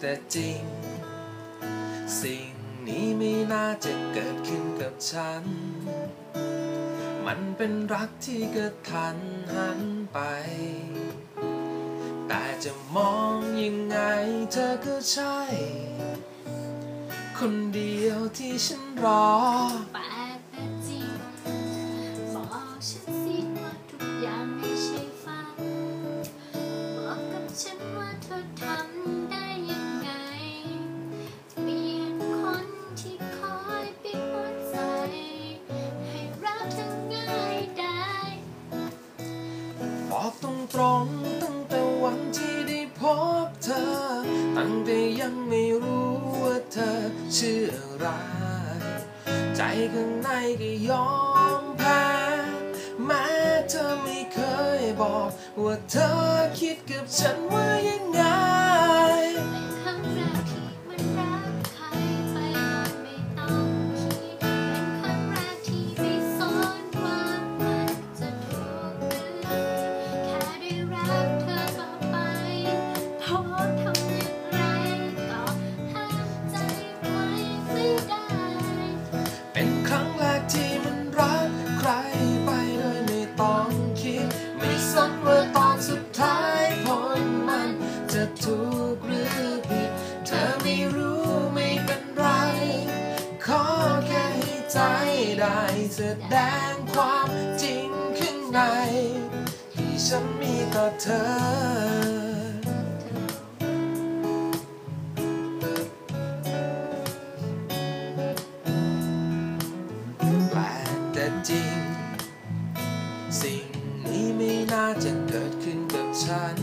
แต่จริง สิ่งนี้ไม่น่าจะเกิดขึ้นกับฉัน มันเป็นรักที่กระทันหันไป แต่จะมองยังไงเธอก็ใช่ คนเดียวที่ฉันรอ บอกตรงตรงตั้งแต่วันที่ได้พบเธอ ตั้งแต่ยังไม่รู้ว่าเธอชื่ออะไร ใจข้างในก็ยอมแพ้แม้เธอไม่เคยบอก ว่าเธอคิดกับฉันว่ายังไง ให้ใจได้แสดงความจริงข้างใน ที่ฉันมีต่อเธอแปลแต่จริง สิ่งนี้ไม่น่าจะเกิดขึ้นกับฉัน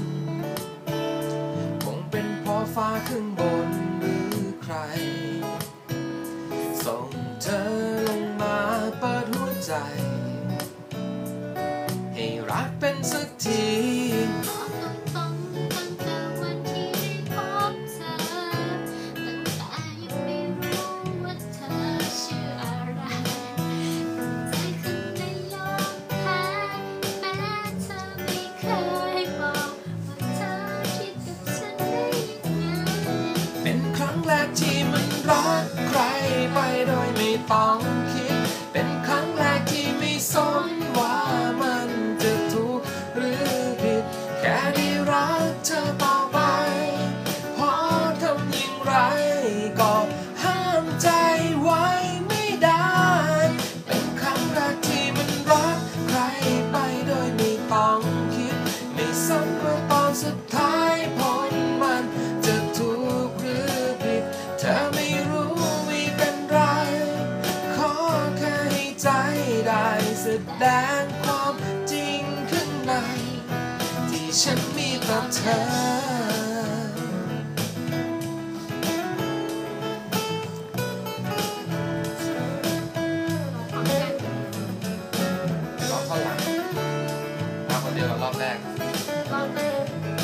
คงเป็นเพราะฟ้าข้างบน ด ใจได้แสดงความจริงข้างใน ที่ฉันมีต่อเธอ รอบข้างหลังมาคนเดียวกับรอบแรก รอบแรก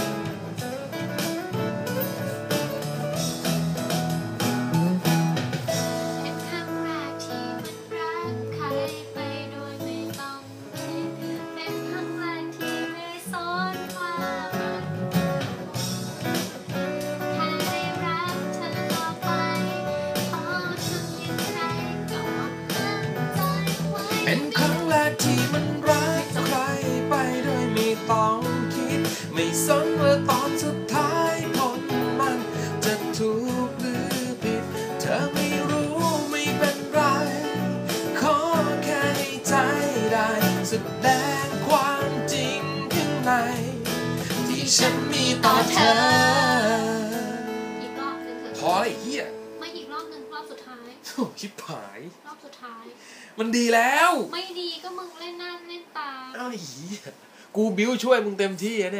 เป็นครั้งแรกที่มันรักใครไปโดยไม่ต้องคิด ไม่สนว่าตอนสุดท้ายผลมันจะถูกหรือผิด เธอไม่รู้ไม่เป็นไร ขอแค่ให้ใจได้แสดงความจริงข้างใน ที่ฉันมีต่อเธอ อีกรอบหนึ่งเถพออะไอ้เหี้ยไม่อี ท้ายโอ้ชิบหาย รอบสุดท้าย มันดีแล้ว ไม่ดีก็มึงเล่นหน้าเล่นตา เอ้าไอ้เหี้ยกูบิ้วช่วยมึงเต็มที่อะเนี่ย